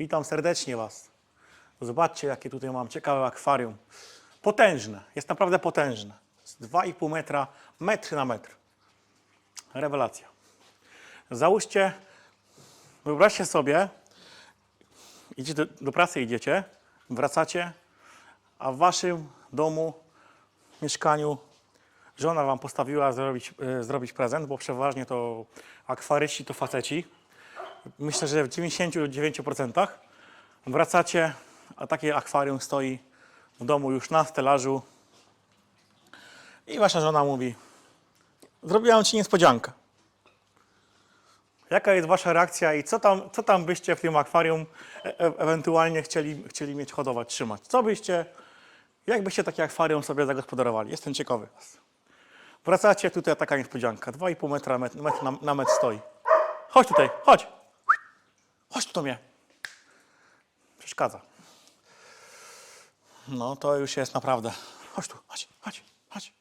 Witam serdecznie Was. Zobaczcie, jakie tutaj mam ciekawe akwarium. Potężne, jest naprawdę potężne. Z 2,5 metra, metr na metr. Rewelacja. Załóżcie, wyobraźcie sobie, idziecie do, do pracy, idziecie, wracacie, a w Waszym domu, mieszkaniu żona Wam postawiła zrobić, e, zrobić prezent, bo przeważnie to akwaryści to faceci. Myślę, że w 99% wracacie, a takie akwarium stoi w domu już na stelażu i wasza żona mówi, zrobiłam ci niespodziankę. Jaka jest wasza reakcja i co tam, co tam byście w tym akwarium e- e- ewentualnie chcieli, chcieli mieć, hodować, trzymać? Co byście, jak byście takie akwarium sobie zagospodarowali? Jestem ciekawy. Wracacie, tutaj taka niespodzianka. 2,5 metra metr, metr na, na metr stoi. Chodź tutaj, chodź. Chodź tu do mnie. Przeszkadza. No to już jest naprawdę. Chodź tu, chodź, chodź, chodź.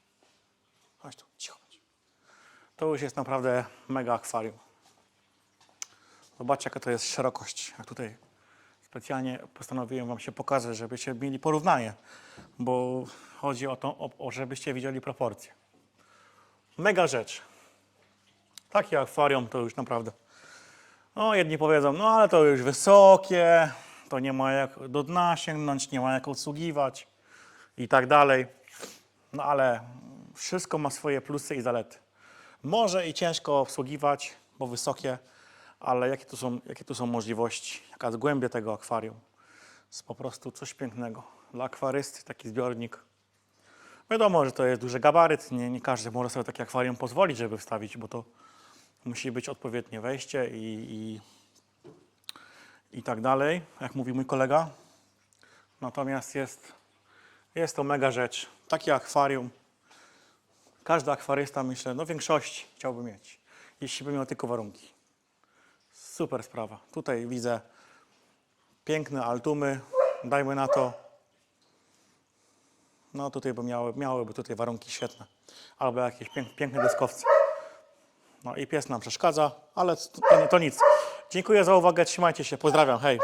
Chodź tu, cicho bądź. To już jest naprawdę mega akwarium. Zobaczcie, jaka to jest szerokość. Jak tutaj specjalnie postanowiłem Wam się pokazać, żebyście mieli porównanie, bo chodzi o to, o, o żebyście widzieli proporcje. Mega rzecz. Takie akwarium to już naprawdę. No, jedni powiedzą, no ale to już wysokie, to nie ma jak do dna sięgnąć, nie ma jak obsługiwać i tak dalej. No ale wszystko ma swoje plusy i zalety. Może i ciężko obsługiwać, bo wysokie, ale jakie tu są, jakie tu są możliwości, jaka jest głębia tego akwarium. Jest po prostu coś pięknego. Dla akwarysty taki zbiornik. Wiadomo, że to jest duży gabaryt, nie, nie każdy może sobie takie akwarium pozwolić, żeby wstawić, bo to musi być odpowiednie wejście i, i, i tak dalej, jak mówi mój kolega. Natomiast jest, jest to mega rzecz. Takie akwarium. Każdy akwarysta, myślę, no w większości chciałby mieć, jeśli by miał tylko warunki. Super sprawa. Tutaj widzę piękne altumy, dajmy na to. No tutaj by miały, miałyby tutaj warunki świetne. Albo jakieś pięk, piękne deskowce. No i pies nam przeszkadza, ale to, to nic. Dziękuję za uwagę, trzymajcie się, pozdrawiam, hej.